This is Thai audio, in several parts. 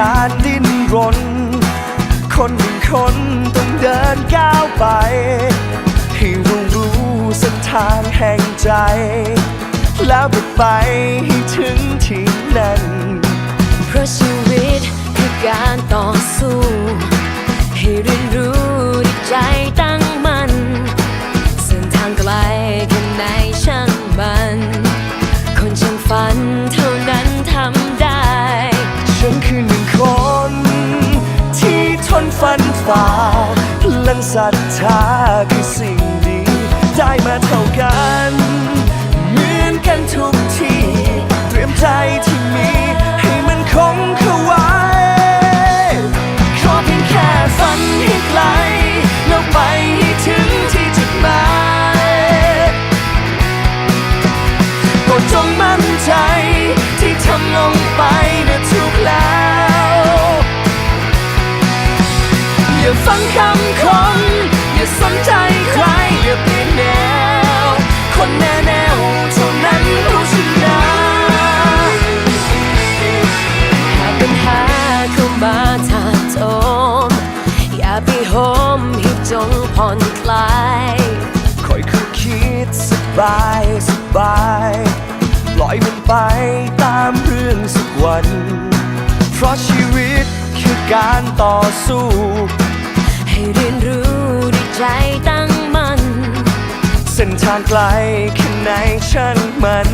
อย่ดิ้นรน คนหนึ่งคนต้องเดินก้าวไป ให้รู้รู้เส้นทางแห่งใจ แล้วไปให้ถึงที่นั่นเพราะชีวิตคือการต่อสู้ ให้เรียนรู้ด้วยใจตั้งมั่นเส้นทางไกลแค่ไหนฉัน ศรัทธาคือสิ่งดี ได้มาเท่ากัน เหมือนกันทุกที เตรียมใจที่มี ให้มันคงเข้าไว้ ขอเพียงแค่ฝันให้ไกลแล้วไปให้ถึงที่จุดหมายโปรดจงมั่นใจที่ทำลงไปนะถูกแล้ว อย่าฟังคำคนอ สนใจใครอย่าเปลี่ยนแนว คนแน่แนวเท่านั้นรู้ชนะหากปัญหาเข้ามาถาโถมอย่าไปโหมให้จงผ่อนคลายค่อยคือคิดสบายสบายปล่อยมันไปตามเรื่องสักวัน เพราะชีวิตคือการต่อสู้ ให้เรียนรู้ด้วย ใจตั้งมั่นเส้นทางไกลแค่ไหนช่างมัน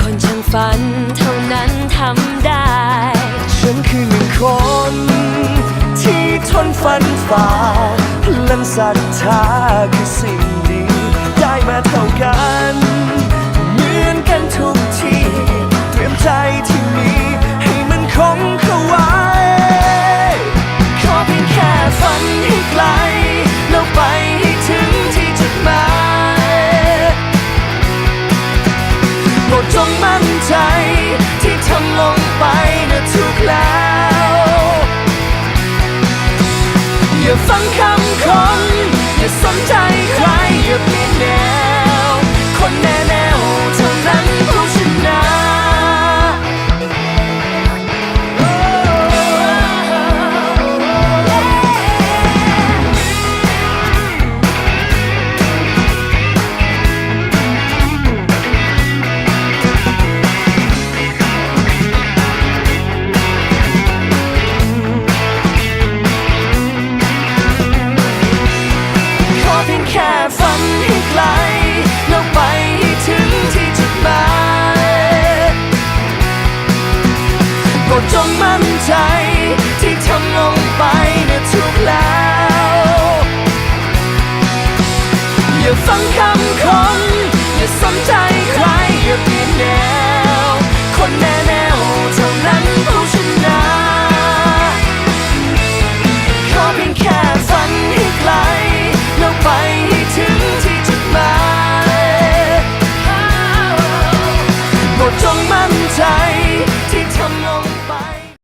คนช่างฝันเท่านั้นทำได้ ฉันคือหนึ่งคน ที่ทนฝันฝ่าพลังศรัทธาคือสิ่ง อย่าสนใจใครอย่าเปลี่ยนแน